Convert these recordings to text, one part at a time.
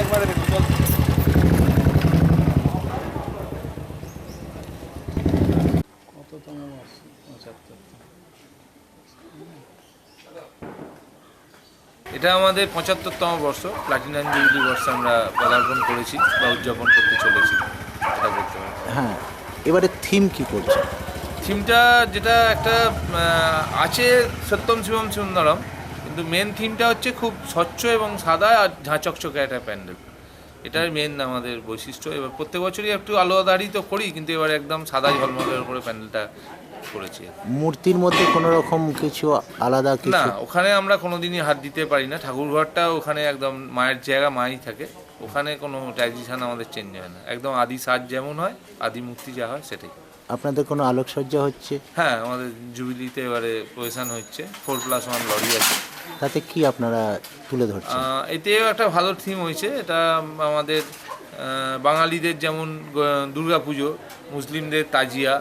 একবারে কততম এটা আমাদের পঁচাত্তরতম বর্ষ। প্লাটিনাম জুবিলি বর্ষে আমরা পদার্পণ করেছি বা উদযাপন করতে চলেছি। এটা বলতে পারি। হ্যাঁ এবারে থিম কি করছে? থিমটা যেটা একটা আছে সত্যম শিবম সুন্দরম। কিন্তু মেন থিমটা হচ্ছে খুব স্বচ্ছ এবং সাদা আর ঝাঁচকচকে একটা প্যান্ডেল। এটাই মেন আমাদের বৈশিষ্ট্য। এবার প্রত্যেক বছরই একটু আলোদারি তো করি কিন্তু এবার একদম সাদা ঝলমলের উপরে প্যান্ডেলটা করেছি। মূর্তির মধ্যে কোনো রকম কিছু আলাদা না ওখানে আমরা কোনোদিনই হাত দিতে পারি না। ঠাকুর ঘরটা ওখানে একদম মায়ের জায়গা মাই থাকে। ওখানে কোনো ট্র্যাডিশন আমাদের চেঞ্জ হয় না। একদম আদি সাজ যেমন হয় আদি মূর্তি যা হয় সেটাই। আপনাদের কোনো আলোকসজ্জা হচ্ছে? হ্যাঁ আমাদের জুবিলিতে এবারে প্রোয়েশন হচ্ছে। ফোর প্লাস ওয়ান লরি আছে। তাতে কি আপনারা তুলে ধরছেন? এতেও একটা ভালো থিম হয়েছে। এটা আমাদের বাঙালিদের যেমন দুর্গা পুজো মুসলিমদের তাজিয়া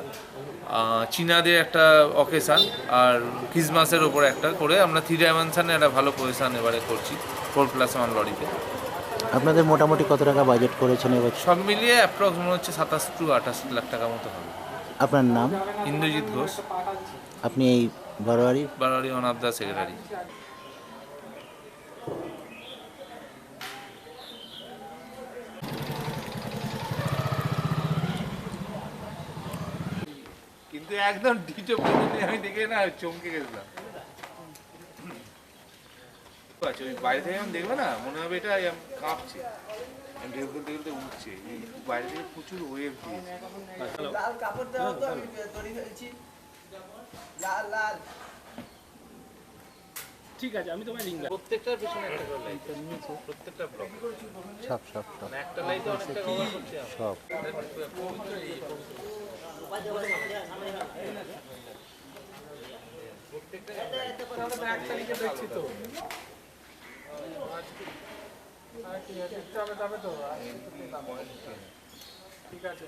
চীনাদের একটা অকেশান আর ক্রিসমাসের ওপর একটা করে আমরা থ্রি ডাইমেনশানে একটা ভালো পজিশান এবারে করছি ফোর প্লাস ওয়ান লরিতে। আপনাদের মোটামুটি কত টাকা বাজেট করেছেন এবছর সব মিলিয়ে অ্যাপ্রক্স মনে হচ্ছে সাতাশ টু আঠাশ লাখ টাকা মতো হবে। আপনার নাম? ইন্দ্রজিৎ ঘোষ। আপনি এই বারোয়ারি? বারোয়ারি দ্য সেক্রেটারি কিন্তু একদম ডিটো পদ্ধতি আমি দেখে না চমকে গেছিলাম। আচ্ছা বাইরে থেকে আমি দেখবে না, মনে হবে এটা কাঁপছে। ঢেউ উঠছে। বাইরে থেকে প্রচুর ওয়েভ লাল কাপড় দেওয়া তো আমি তৈরি হয়েছি লাল লাল। ঠিক আছে আমি তোমায় লিঙ্ক প্রত্যেকটার পেছনে একটা করে লাইট প্রত্যেকটা ব্লক সব সব সব। একটা লাইট অনেকটা কভার করছে সব। দেখছি তো ঠিক আছে।